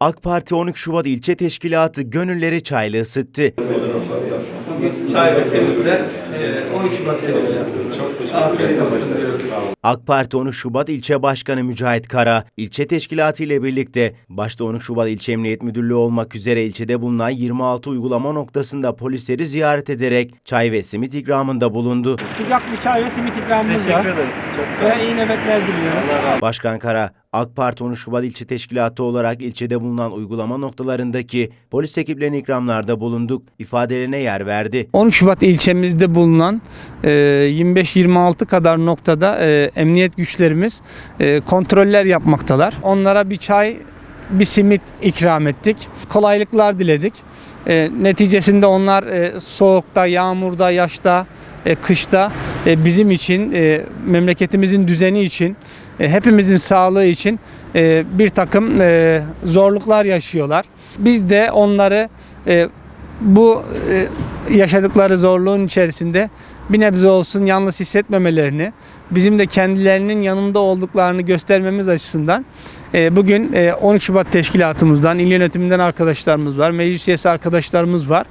AK Parti 12 Şubat ilçe teşkilatı gönülleri çayla ısıttı. Çay ve sevinçler e, 12 Şubat teşkilatı. Çok teşekkür ederim. AK Parti 13 Şubat İlçe Başkanı Mücahit Kara, ilçe teşkilatı ile birlikte başta 13 Şubat İlçe Emniyet Müdürlüğü olmak üzere ilçede bulunan 26 uygulama noktasında polisleri ziyaret ederek çay ve simit ikramında bulundu. Sıcak bir çay ve simit ikramımız var. Teşekkür ederiz. Çok sağ olun. Ve iyi nöbetler diliyorum. Başkan Kara, AK Parti 13 Şubat İlçe Teşkilatı olarak ilçede bulunan uygulama noktalarındaki polis ekiplerine ikramlarda bulunduk, ifadelerine yer verdi. 12 Şubat ilçemizde bulunan e, 25-26 kadar noktada e, emniyet güçlerimiz e, kontroller yapmaktalar. Onlara bir çay, bir simit ikram ettik. Kolaylıklar diledik. E, neticesinde onlar e, soğukta, yağmurda, yaşta, e, kışta e, bizim için, e, memleketimizin düzeni için, e, hepimizin sağlığı için e, bir takım e, zorluklar yaşıyorlar. Biz de onları bu yaşadıkları zorluğun içerisinde bir nebze olsun yalnız hissetmemelerini, bizim de kendilerinin yanında olduklarını göstermemiz açısından bugün e, 12 Şubat Teşkilatımızdan, il yönetiminden arkadaşlarımız var, meclis üyesi arkadaşlarımız var.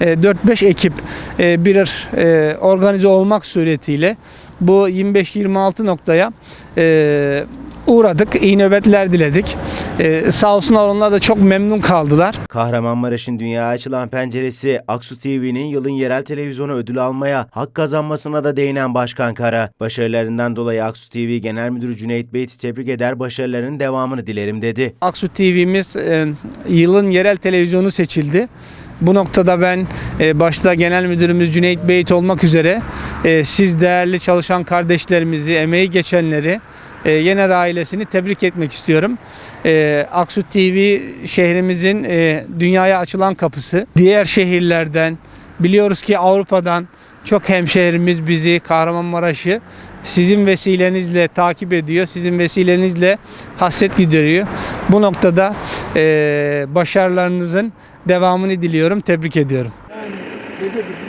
E, 4-5 ekip e, bir e, organize olmak suretiyle bu 25-26 noktaya e, uğradık, iyi nöbetler diledik. E, sağ olsunlar onlar da çok memnun kaldılar. Kahramanmaraş'ın dünyaya açılan penceresi Aksu TV'nin yılın yerel televizyonu ödül almaya hak kazanmasına da değinen Başkan Kara, başarılarından dolayı Aksu TV Genel Müdürü Cüneyt Bey'i tebrik eder, başarılarının devamını dilerim dedi. Aksu TV'miz e, yılın yerel televizyonu seçildi. Bu noktada ben e, başta Genel Müdürümüz Cüneyt Beyit olmak üzere e, siz değerli çalışan kardeşlerimizi, emeği geçenleri, e, Yener ailesini tebrik etmek istiyorum. E, Aksu TV şehrimizin e, dünyaya açılan kapısı. Diğer şehirlerden, biliyoruz ki Avrupa'dan çok hemşehrimiz bizi, Kahramanmaraş'ı sizin vesilenizle takip ediyor. Sizin vesilenizle hasret gideriyor. Bu noktada e, başarılarınızın devamını diliyorum. Tebrik ediyorum. Gece